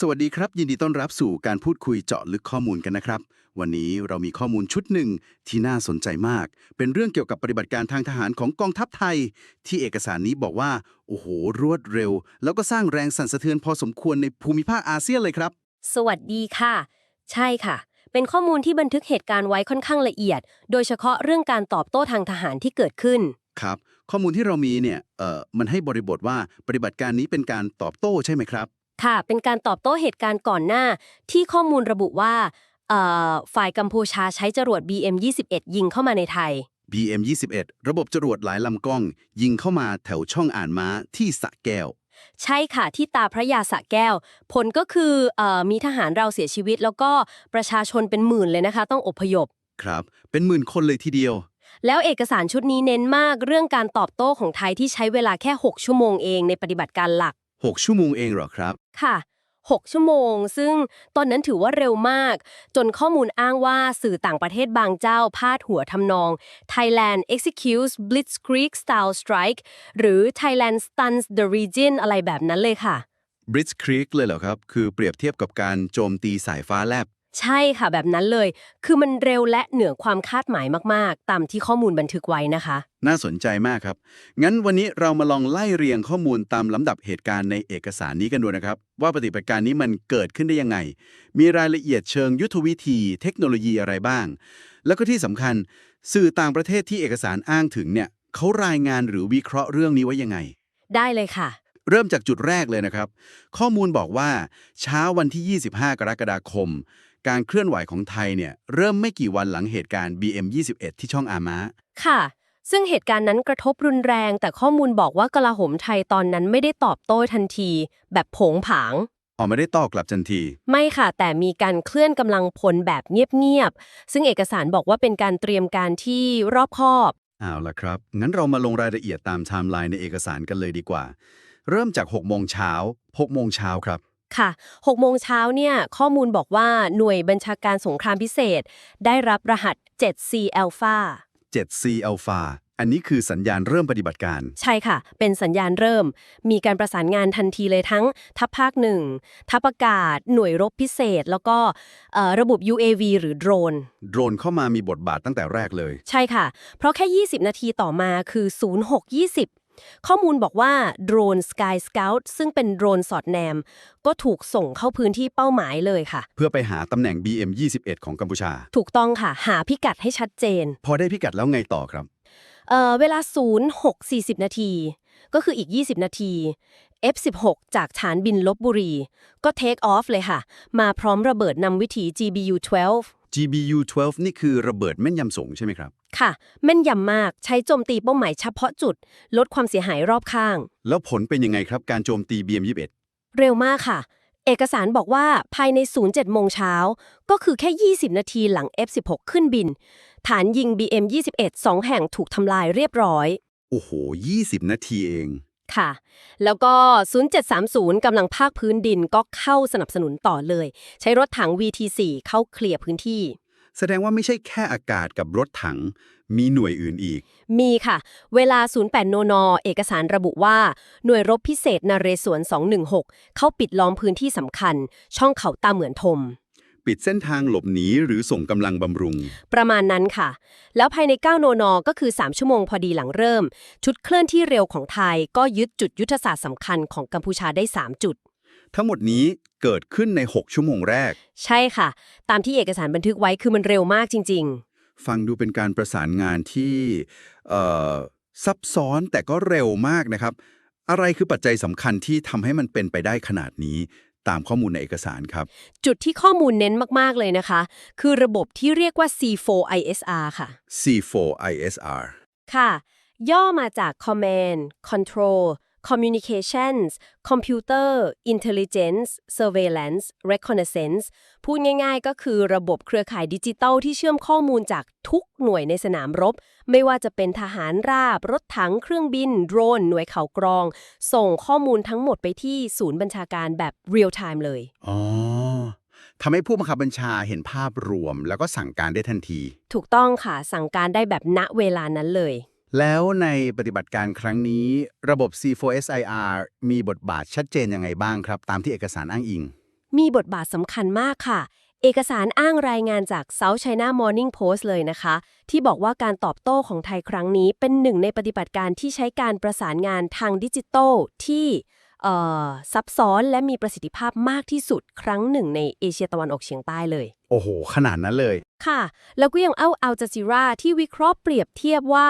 สวัสดีครับ ยินดีต้อนรับสู่การพูดคุยเจาะลึกข้อมูลกันนะครับ วันนี้เรามีข้อมูลชุดหนึ่งที่น่าสนใจมาก เป็นเรื่องเกี่ยวกับปฏิบัติการทางทหารของกองทัพไทย ที่เอกสารนี้บอกว่า โอ้โห รวดเร็ว แล้วก็สร้างแรงสั่นสะเทือนพอสมควรในภูมิภาคอาเซียนเลยครับ สวัสดีค่ะ ใช่ค่ะ เป็นข้อมูลที่บันทึกเหตุการณ์ไว้ค่อนข้างละเอียด โดยเฉพาะเรื่องการตอบโต้ทางทหารที่เกิดขึ้นครับ ข้อมูลที่เรามีเนี่ยเอ่อมันให้บริบทว่าปฏิบัติการนี้เป็นการตอบโต้ใช่ไหมครับ ค่ะ เป็นการตอบโต้เหตุการณ์ก่อนหน้า ที่ข้อมูลระบุว่าเอ่อฝ่ายกัมพูชาใช้จรวด BM-21 ยิงเข้ามาในไทย BM21 ระบบจรวดหลายลำกล้อง ยิงเข้ามาแถวช่องอ่านม้าที่สระแก้ว ใช่ค่ะที่ตาพระยาสระแก้ว ผลก็คือเออมีทหารเราเสียชีวิต แล้วก็ประชาชนเป็นหมื่นเลยนะคะ ต้องอพยพ ครับ เป็นหมื่นคนเลยทีเดียว แล้วเอกสารชุดนี้เน้นมากเรื่องการตอบโต้ของไทยที่ใช้เวลาแค่ 6 ชั่วโมงเองในปฏิบัติการหลัก 6 ชั่วโมงเองเหรอครับ ค่ะ 6 ชั่วโมง ซึ่งตอนนั้นถือว่าเร็วมาก จนข้อมูลอ้างว่าสื่อต่างประเทศบางเจ้าพาดหัวทำนอง Thailand executes blitzkrieg style strike หรือ Thailand stuns the region อะไรแบบนั้นเลยค่ะบริ c ครีกเลยเหรอครับ คือเปรียบเทียบกับการโจมตีสายฟ้าแลบ ใช่ค่ะแบบนั้นเลย คือมันเร็วและเหนือความคาดหมายมากๆ ตามที่ข้อมูลบันทึกไว้นะคะ น่าสนใจมากครับ งั้นวันนี้เรามาลองไล่เรียงข้อมูลตามลำดับเหตุการณ์ในเอกสารนี้กันดูนะครับ ว่าปฏิบัติการนี้มันเกิดขึ้นได้ยังไง มีรายละเอียดเชิงยุทธวิธี เทคโนโลยีอะไรบ้าง แล้วก็ที่สำคัญ สื่อต่างประเทศที่เอกสารอ้างถึงเนี่ยเขารายงานหรือวิเคราะห์เรื่องนี้ไว้ยังไง ได้เลยค่ะเริ่มจากจุดแรกเลยนะครับ ข้อมูลบอกว่าเช้าวันที่ 25 กรกฎาคม การเคลื่อนไหวของไทยเนี่ยเริ่มไม่กี่วันหลังเหตุการณ์ BM21 ที่ช่องอามาค่ะ ซึ่งเหตุการณ์นั้นกระทบรุนแรง แต่ข้อมูลบอกว่ากลาโหมไทยตอนนั้นไม่ได้ตอบโต้ทันที แบบโผงผางออกมาได้ตอบกลับทันที ไม่ค่ะ แต่มีการเคลื่อนกำลังพลแบบเงียบๆ ซึ่งเอกสารบอกว่าเป็นการเตรียมการที่รอบคอบเอาล่ะครับ งั้นเรามาลงรายละเอียดตามไทม์ไลน์ในเอกสารกันเลยดีกว่า เริ่มจาก6โมงเช้า6โมงเช้าครับ ค่ะ6โมงเช้าเนี่ย ข้อมูลบอกว่าหน่วยบัญชาการสงครามพิเศษ ได้รับรหัส 7C Alpha 7C Alpha อันนี้คือสัญญาณเริ่มปฏิบัติการ ใช่ค่ะ เป็นสัญญาณเริ่ม มีการประสานงานทันทีเลยทั้ง ทัพภาคหนึ่ง ทัพอากาศ หน่วยรบพิเศษ แล้วก็เอ่อระบบ UAV หรือโดรน โดรนเข้ามามีบทบาทตั้งแต่แรกเลย ใช่ค่ะ เพราะแค่ 20 นาทีต่อมาคือ 0620 ข้อมูลบอกว่าโดรน Sky Scout ซึ่งเป็นโดรนสอดแนม ก็ถูกส่งเข้าพื้นที่เป้าหมายเลยค่ะ เพื่อไปหาตำแหน่ง BM21 ของกัมพูชา ถูกต้องค่ะ หาพิกัดให้ชัดเจน พอได้พิกัดแล้วไงต่อครับ เอ่อเวลา 0 6 40 นาที ก็คืออีก 20 นาที F16 จากฐานบินลบบุรี ก็ take off เลยค่ะ มาพร้อมระเบิดนำวิถี GBU-12 GBU-12 นี่คือระเบิดแม่นยำสูงใช่ไหมครับค่ะ แม่นยำมากใช้โจมตีเป้าหมายเฉพาะจุด ลดความเสียหายรอบข้าง แล้วผลเป็นยังไงครับการโจมตี BM21 เร็วมากค่ะ เอกสารบอกว่าภายใน 07โมงเช้า ก็คือแค่ 20 นาทีหลัง F16 ขึ้นบิน ฐานยิง BM21 สองแห่งถูกทำลายเรียบร้อย โอ้โห 20 นาทีเอง ค่ะ แล้วก็ 0730กำลังภาคพื้นดินก็เข้าสนับสนุนต่อเลย ใช้รถถัง VT4 เข้าเคลียร์พื้นที่ แสดงว่าไม่ใช่แค่อากาศกับรถถัง มีหน่วยอื่นอีก มีค่ะ เวลา 08นนเอกสารระบุว่า หน่วยรบพิเศษนเรศวร 216 เข้าปิดล้อมพื้นที่สำคัญ ช่องเขาตาเหมือนทม ปิดเส้นทางหลบหนีหรือส่งกำลังบำรุง ประมาณนั้นค่ะ แล้วภายใน9นนก็คือ 3 ชั่วโมงพอดีหลังเริ่ม ชุดเคลื่อนที่เร็วของไทยก็ยึดจุดยุทธศาสตร์สำคัญของกัมพูชาได้ 3 จุด ทั้งหมดนี้เกิดขึ้นใน 6 ชั่วโมงแรก ใช่ค่ะ ตามที่เอกสารบันทึกไว้คือมันเร็วมากจริง ฟังดูเป็นการประสานงานที่เอ่อซับซ้อนแต่ก็เร็วมากนะครับ อะไรคือปัจจัยสำคัญที่ทำให้มันเป็นไปได้ขนาดนี้ตามข้อมูลในเอกสารครับๆจุดที่ข้อมูลเน้นมาก ๆ เลยนะคะ คือระบบที่เรียกว่า C4ISR ค่ะ C4ISR ค่ะ ย่อมาจาก Command Control Communications Computer Intelligence Surveillance Reconnaissance พูดง่ายๆ ก็คือระบบเครือข่ายดิจิตัลที่เชื่อมข้อมูลจากทุกหน่วยในสนามรบ ไม่ว่าจะเป็นทหารราบ รถถัง เครื่องบิน โดรน หน่วยข่าวกรอง ส่งข้อมูลทั้งหมดไปที่ศูนย์บัญชาการแบบเรียลไทม์เลย อ๋อทำให้ผู้บังคับบัญชาเห็นภาพรวม แล้วก็สั่งการได้ทันที ถูกต้องค่ะ สั่งการได้แบบณเวลานั้นเลย แล้วในปฏิบัติการครั้งนี้ระบบ C4SIR มีบทบาทชัดเจนยังไงบ้างครับ ตามที่เอกสารอ้างอิง มีบทบาทสำคัญมากค่ะ เอกสารอ้างรายงานจาก South China Morning Post เลยนะคะ ที่บอกว่าการตอบโต้ของไทยครั้งนี้เป็นหนึ่งในปฏิบัติการที่ใช้การประสานงานทางดิจิทัลที่ ซับซ้อนและมีประสิทธิภาพมากที่สุดครั้งหนึ่งในเอเชียตะวันออกเฉียงใต้เลย โอ้โห ขนาดนั้นเลย ค่ะ แล้วก็ยังเอาอัลจ z ซีราที่วิเคราะห์เปรียบเทียบว่า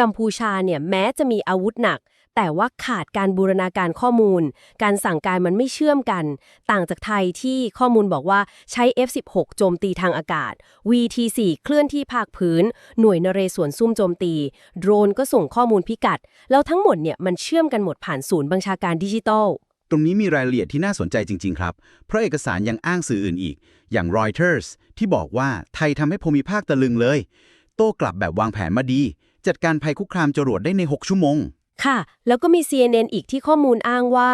กัมพูชาเนี่ยแม้จะมีอาวุธหนัก แต่ว่าขาดการบูรณาการข้อมูล การสั่งการมันไม่เชื่อมกัน ต่างจากไทยที่ข้อมูลบอกว่าใช้ F16 โจมตีทางอากาศ VT4 เคลื่อนที่ภาคพื้น หน่วยนเรศวรซุ่มโจมตี โดรนก็ส่งข้อมูลพิกัด แล้วทั้งหมดเนี่ยมันเชื่อมกันหมดผ่านศูนย์บัญชาการดิจิทัลตรงนี้มีรายละเอียดที่น่าสนใจจริง ๆ ครับ เพราะเอกสารยังอ้างสื่ออื่นอีก อย่าง Reuters ที่บอกว่าไทยทำให้ภูมิภาคตะลึงเลย โต้กลับแบบวางแผนมาดี จัดการภัยคุกคามจรวดได้ใน 6 ชั่วโมง ค่ะ แล้วก็มี CNN อีกที่ข้อมูลอ้างว่า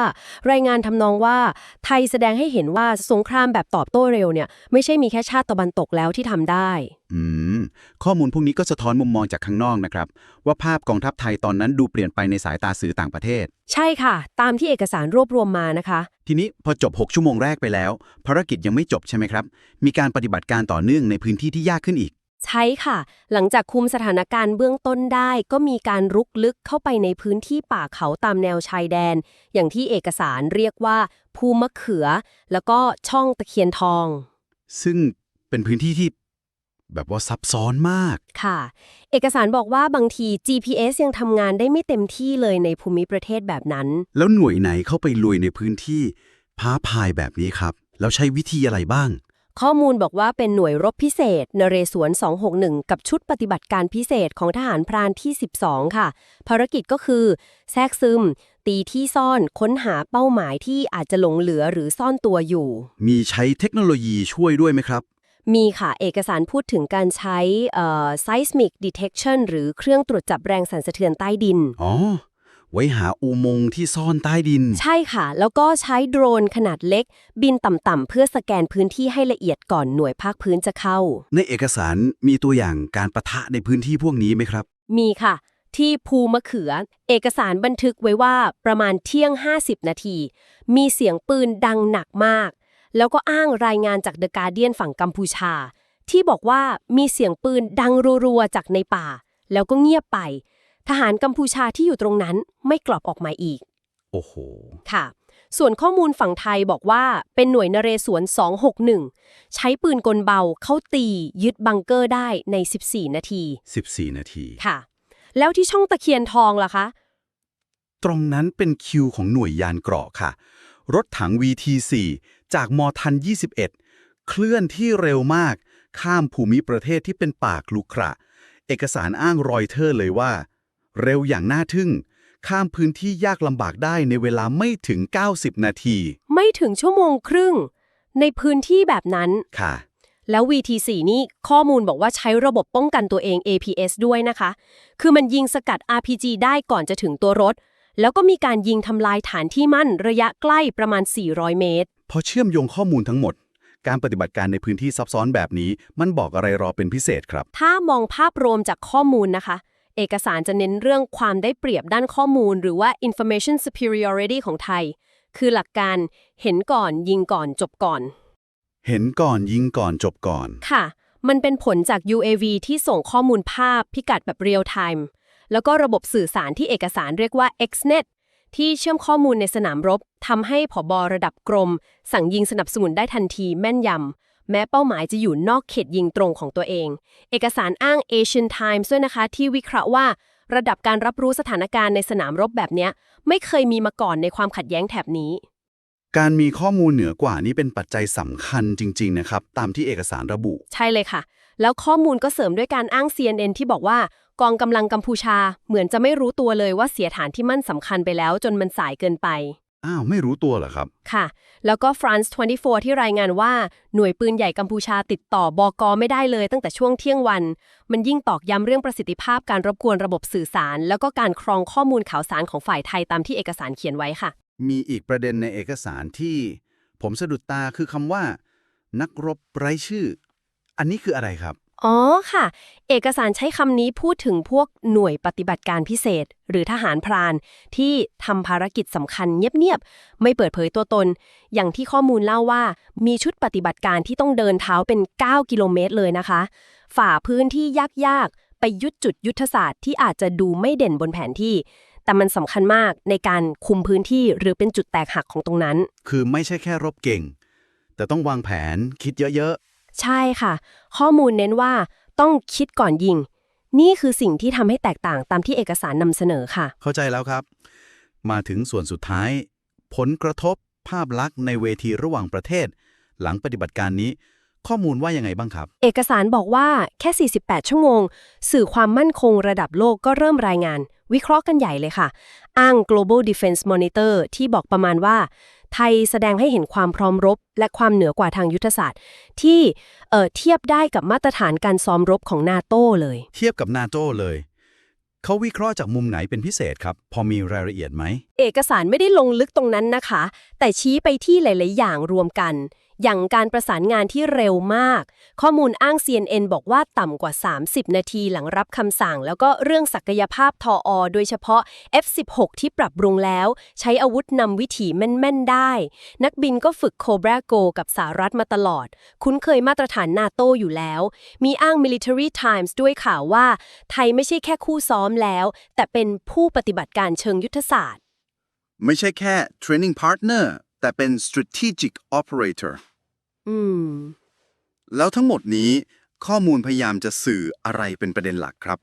รายงานทำนองว่า ไทยแสดงให้เห็นว่าสงครามแบบตอบโต้เร็วเนี่ย ไม่ใช่มีแค่ชาติตะวันตกแล้วที่ทำได้ อืม ข้อมูลพวกนี้ก็สะท้อนมุมมองจากข้างนอกนะครับ ว่าภาพกองทัพไทยตอนนั้นดูเปลี่ยนไปในสายตาสื่อต่างประเทศ ใช่ค่ะ ตามที่เอกสารรวบรวมมานะคะ ทีนี้พอจบ 6 ชั่วโมงแรกไปแล้ว ภารกิจยังไม่จบใช่ไหมครับ มีการปฏิบัติการต่อเนื่องในพื้นที่ที่ยากขึ้นอีก ใช่ค่ะ หลังจากคุมสถานการณ์เบื้องต้นได้ ก็มีการรุกลึกเข้าไปในพื้นที่ป่าเขาตามแนวชายแดน อย่างที่เอกสารเรียกว่าภูมะเขือ แล้วก็ช่องตะเคียนทอง ซึ่งเป็นพื้นที่ที่แบบว่าซับซ้อนมากค่ะ เอกสารบอกว่าบางที GPS ยังทำงานได้ไม่เต็มที่เลยในภูมิประเทศแบบนั้น แล้วหน่วยไหนเข้าไปลุยในพื้นที่พ้าพายแบบนี้ครับ แล้วใช้วิธีอะไรบ้าง ข้อมูลบอกว่าเป็นหน่วยรบพิเศษนเรศวร 261 กับชุดปฏิบัติการพิเศษของทหารพรานที่ 12 ค่ะ ภารกิจก็คือ แทรกซึม ตีที่ซ่อนค้นหาเป้าหมายที่อาจจะหลงเหลือหรือซ่อนตัวอยู่ มีใช้เทคโนโลยีช่วยด้วยไหมครับ มีค่ะ เอกสารพูดถึงการใช้เอ่อ seismic detection หรือเครื่องตรวจจับแรงสั่นสะเทือนใต้ดิน อ๋อ ไว้หาอุโมงค์ที่ซ่อนใต้ดิน ใช่ค่ะ แล้วก็ใช้โดรนขนาดเล็ก บินต่ำๆเพื่อสแกนพื้นที่ให้ละเอียดก่อนหน่วยภาคพื้นจะเข้า ในเอกสารมีตัวอย่างการประทะในพื้นที่พวกนี้ไหมครับ มีค่ะ ที่ภูมะเขือ เอกสารบันทึกไว้ว่าประมาณเที่ยง 50 นาที มีเสียงปืนดังหนักมาก แล้วก็อ้างรายงานจากเดอะการเดียนฝั่งกัมพูชา ที่บอกว่ามีเสียงปืนดังรัวๆจากในป่า แล้วก็เงียบไป ทหารกัมพูชาที่อยู่ตรงนั้นไม่กลับออกมาอีก โอ้โห ค่ะ ส่วนข้อมูลฝั่งไทยบอกว่าเป็นหน่วยนเรศวร 261 ใช้ปืนกลเบาเข้าตียึดบังเกอร์ได้ใน 14 นาที 14 นาที ค่ะ แล้วที่ช่องตะเคียนทองล่ะคะ ตรงนั้นเป็นคิวของหน่วยยานเกราะค่ะ รถถัง VT4 จากมทัน 21 เคลื่อนที่เร็วมาก ข้ามภูมิประเทศที่เป็นป่าคลุขระ เอกสารอ้างรอยเทอร์เลยว่า เร็วอย่างน่าทึ่ง ข้ามพื้นที่ยากลำบากได้ในเวลาไม่ถึง 90 นาที ไม่ถึงชั่วโมงครึ่ง ในพื้นที่แบบนั้น ค่ะ แล้ว VT4 นี่ข้อมูลบอกว่าใช้ระบบป้องกันตัวเอง APS ด้วยนะคะ คือมันยิงสกัด RPG ได้ก่อนจะถึงตัวรถ แล้วก็มีการยิงทำลายฐานที่มั่นระยะใกล้ประมาณ 400 เมตร พอเชื่อมโยงข้อมูลทั้งหมด การปฏิบัติการในพื้นที่ซับซ้อนแบบนี้ มันบอกอะไรรอเป็นพิเศษครับ ถ้ามองภาพรวมจากข้อมูลนะคะ เอกสารจะเน้นเรื่องความได้เปรียบด้านข้อมูล หรือว่า information superiority ของไทย คือหลักการเห็นก่อนยิงก่อนจบก่อน เห็นก่อนยิงก่อนจบก่อน ค่ะ มันเป็นผลจาก UAV ที่ส่งข้อมูลภาพพิกัดแบบเรียลไทม์แล้วก็ระบบสื่อสารที่เอกสารเรียกว่า XNet ที่เชื่อมข้อมูลในสนามรบทำให้ผบระดับกรม สั่งยิงสนับสนุนได้ทันทีแม่นยำ แม้เป้าหมายจะอยู่นอกเขตยิงตรงของตัวเอง เอกสารอ้าง Asian Times ด้วยนะคะ ที่วิเคราะห์ว่า ระดับการรับรู้สถานการณ์ในสนามรบแบบเนี้ยไม่เคยมีมาก่อนในความขัดแย้งแถบนี้ การมีข้อมูลเหนือกว่านี้เป็นปัจจัยสำคัญจริง ๆ นะครับ ตามที่เอกสารระบุ ใช่เลยค่ะ แล้วข้อมูลก็เสริมด้วยการอ้าง CNN ที่บอกว่ากองกำลังกัมพูชาเหมือนจะไม่รู้ตัวเลยว่าเสียฐานที่มั่นสำคัญไปแล้วจนมันสายเกินไป อ้าว ไม่รู้ตัวเหรอครับ ค่ะ แล้วก็ France 24 ที่รายงานว่าหน่วยปืนใหญ่กัมพูชาติดต่อบอกอไม่ได้เลยตั้งแต่ช่วงเที่ยงวัน มันยิ่งตอกย้ำเรื่องประสิทธิภาพการรบกวนระบบสื่อสาร แล้วก็การครองข้อมูลข่าวสารของฝ่ายไทยตามที่เอกสารเขียนไว้ค่ะ มีอีกประเด็นในเอกสารที่ ผมสะดุดตาคือคำว่า นักรบไร้ชื่อ อันนี้คืออะไรครับ อ๋อค่ะ เอกสารใช้คำนี้พูดถึงพวกหน่วยปฏิบัติการพิเศษ หรือทหารพราน ที่ทำภารกิจสำคัญเงียบๆ ไม่เปิดเผยตัวตน อย่างที่ข้อมูลเล่าว่า มีชุดปฏิบัติการที่ต้องเดินเท้าเป็น 9 กิโลเมตรเลยนะคะ ฝ่าพื้นที่ยากๆ ไปยุดจุดยุทธศาสตร์ที่อาจจะดูไม่เด่นบนแผนที่ แต่มันสำคัญมากในการคุมพื้นที่หรือเป็นจุดแตกหักของตรงนั้น คือไม่ใช่แค่รบเก่ง แต่ต้องวางแผนคิดเยอะ ใช่ค่ะ ข้อมูลเน้นว่าต้องคิดก่อนยิง นี่คือสิ่งที่ทำให้แตกต่างตามที่เอกสารนำเสนอค่ะๆเข้าใจแล้วครับ มาถึงส่วนสุดท้าย ผลกระทบภาพลักษณ์ในเวทีระหว่างประเทศ หลังปฏิบัติการนี้ ข้อมูลว่ายังไงบ้างครับ เอกสารบอกว่าแค่ 48 ชั่วโมง สื่อความมั่นคงระดับโลกก็เริ่มรายงาน วิเคราะห์กันใหญ่เลยค่ะ อ้าง Global Defense Monitor ที่บอกประมาณว่า ไทยแสดงให้เห็นความพร้อมรบ และความเหนือกว่าทางยุทธศาสตร์ ที่เอ่อเทียบได้กับมาตรฐานการซ้อมรบของนาโต้เลย เทียบกับนาโตเลยเขาวิเคราะห์จากมุมไหนเป็นพิเศษครับ พอมีรายละเอียดไหม เอกสารไม่ได้ลงลึกตรงนั้นนะคะ แต่ชี้ไปที่หลาย ๆ อย่างรวมกัน อย่างการประสานงานที่เร็วมาก ข้อมูลอ้าง CNN บอกว่าต่ำกว่า 30 นาทีหลังรับคำสั่ง แล้วก็เรื่องศักยภาพทออโดยเฉพาะ F16 ที่ปรับปรุงแล้ว ใช้อาวุธนำวิถีแม่น ๆ ได้ นักบินก็ฝึกโคบราโกกับสหรัฐมาตลอด คุ้นเคยมาตรฐานนาโตอยู่แล้ว มีอ้าง Military Times ด้วยข่าวว่า ไทยไม่ใช่แค่คู่ซ้อมแล้ว แต่เป็นผู้ปฏิบัติการเชิงยุทธศาสตร์ ไม่ใช่แค่ training partner แต่เป็น strategic operator อืม แล้วทั้งหมดนี้ข้อมูลพยายามจะสื่ออะไรเป็นประเด็นหลักครับ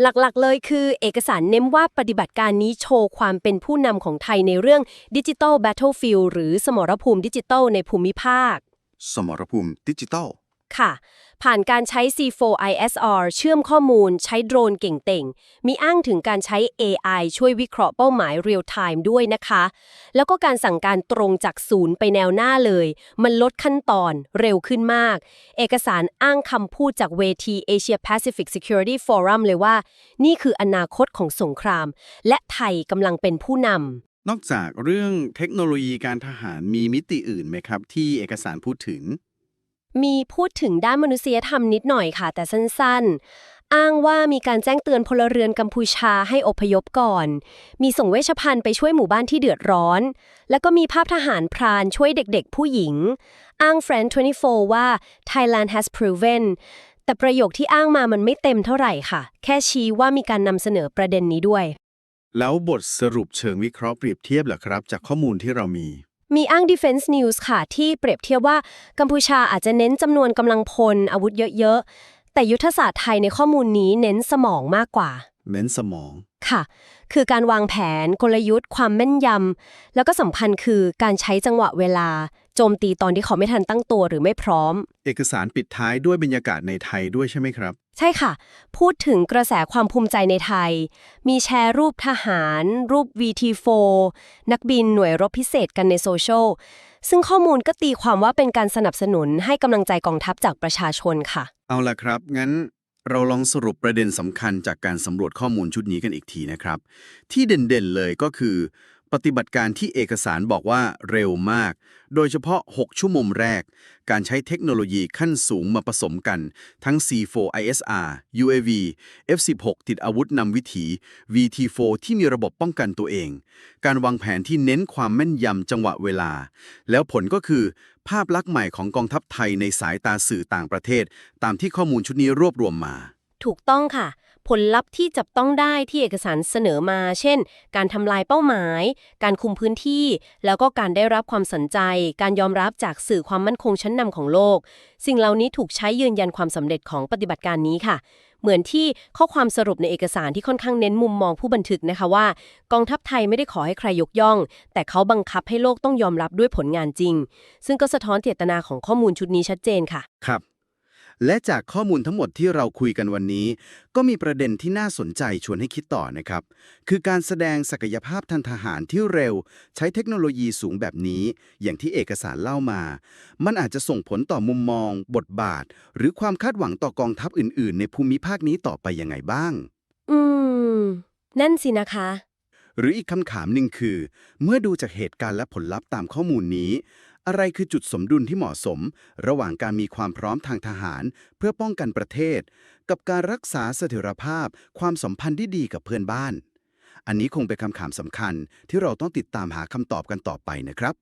หลักๆ เลยคือเอกสารเน้นว่าปฏิบัติการนี้โชว์ความเป็นผู้นำของไทยในเรื่องดิจิทัล Battlefield หรือสมรภูมิดิจิทัลในภูมิภาค สมรภูมิดิจิทัล ค่ะ ผ่านการใช้ C4ISR เชื่อมข้อมูล ใช้โดรนเก่งเต่งมีอ้างถึงการใช้ AI ช่วยวิเคราะห์เป้าหมาย real time ด้วยนะคะ แล้วก็การสั่งการตรงจากศูนย์ไปแนวหน้าเลย มันลดขั้นตอนเร็วขึ้นมาก เอกสารอ้างคำพูดจากเวที Asia Pacific Security Forum เลยว่า นี่คืออนาคตของสงคราม และไทยกำลังเป็นผู้นำนอกจากเรื่องเทคโนโลยีการทหารมีมิติอื่นไหมครับ ที่เอกสารพูดถึง มีพูดถึงด้านมนุษยธรรมนิดหน่อยค่ะ แต่สั้นๆ อ้างว่ามีการแจ้งเตือนพลเรือนกัมพูชาให้อพยพก่อน มีส่งเวชภัณฑ์ไปช่วยหมู่บ้านที่เดือดร้อน แล้วก็มีภาพทหารพรานช่วยเด็กๆ ผู้หญิง อ้าง Friend 24 ว่า Thailand has proven แต่ประโยคที่อ้างมามันไม่เต็มเท่าไหร่ค่ะ แค่ชี้ว่ามีการนำเสนอประเด็นนี้ด้วย แล้วบทสรุปเชิงวิเคราะห์เปรียบเทียบเหรอครับ จากข้อมูลที่เรามี มีอ้าง Defense News ค่ะ ที่เปรียบเทียบว่ากัมพูชาอาจจะเน้นจำนวนกำลังพลอาวุธเยอะ แต่ยุทธศาสตร์ไทยในข้อมูลนี้เน้นสมองมากกว่า เน้นสมอง ค่ะ คือการวางแผนกลยุทธ์ ความแม่นยำ แล้วก็สำคัญคือการใช้จังหวะเวลา โจมตีตอนที่เขาไม่ทันตั้งตัวหรือไม่พร้อม เอกสารปิดท้ายด้วยบรรยากาศในไทยด้วยใช่ไหมครับ ใช่ค่ะ พูดถึงกระแสความภูมิใจในไทย มีแชร์รูปทหาร รูป VT4 นักบินหน่วยรบพิเศษกันในโซเชียล ซึ่งข้อมูลก็ตีความว่าเป็นการสนับสนุนให้กำลังใจกองทัพจากประชาชนค่ะ เอาล่ะครับ งั้นเราลองสรุปประเด็นสำคัญจากการสำรวจข้อมูลชุดนี้กันอีกทีนะครับ ที่เด่นๆเลยก็คือ ปฏิบัติการที่เอกสารบอกว่าเร็วมาก โดยเฉพาะ 6 ชั่วโมงแรก การใช้เทคโนโลยีขั้นสูงมาผสมกัน ทั้ง C4ISR UAV F16 ติดอาวุธนำวิถี VT4 ที่มีระบบป้องกันตัวเอง การวางแผนที่เน้นความแม่นยำจังหวะเวลา แล้วผลก็คือ ภาพลักษณ์ใหม่ของกองทัพไทยในสายตาสื่อต่างประเทศ ตามที่ข้อมูลชุดนี้รวบรวมมา ถูกต้องค่ะ ผลลัพธ์ที่จับต้องได้ที่เอกสารเสนอมา เช่น การทำลายเป้าหมาย การคุมพื้นที่ แล้วก็การได้รับความสนใจ การยอมรับจากสื่อความมั่นคงชั้นนำของโลก สิ่งเหล่านี้ถูกใช้ยืนยันความสำเร็จของปฏิบัติการนี้ค่ะ เหมือนที่ข้อความสรุปในเอกสารที่ค่อนข้างเน้นมุมมองผู้บันทึกนะคะว่า กองทัพไทยไม่ได้ขอให้ใครยกย่อง แต่เขาบังคับให้โลกต้องยอมรับด้วยผลงานจริง ซึ่งก็สะท้อนเจตนาของข้อมูลชุดนี้ชัดเจนค่ะ ครับ และจากข้อมูลทั้งหมดที่เราคุยกันวันนี้ ก็มีประเด็นที่น่าสนใจชวนให้คิดต่อนะครับ คือการแสดงศักยภาพทางทหารที่เร็ว ใช้เทคโนโลยีสูงแบบนี้ อย่างที่เอกสารเล่ามา มันอาจจะส่งผลต่อมุมมอง บทบาท หรือความคาดหวังต่อกองทัพอื่น ๆ ในภูมิภาคนี้ต่อไปยังไงบ้าง อืม นั่นสินะคะหรืออีกคำถามหนึ่งคือ เมื่อดูจากเหตุการณ์และผลลัพธ์ตามข้อมูลนี้ อะไรคือจุดสมดุลที่เหมาะสม ระหว่างการมีความพร้อมทางทหาร เพื่อป้องกันประเทศ กับการรักษาเสถียรภาพ ความสัมพันธ์ที่ดีกับเพื่อนบ้าน อันนี้คงเป็นคำถามสำคัญที่เราต้องติดตามหาคำตอบกันต่อไปนะครับ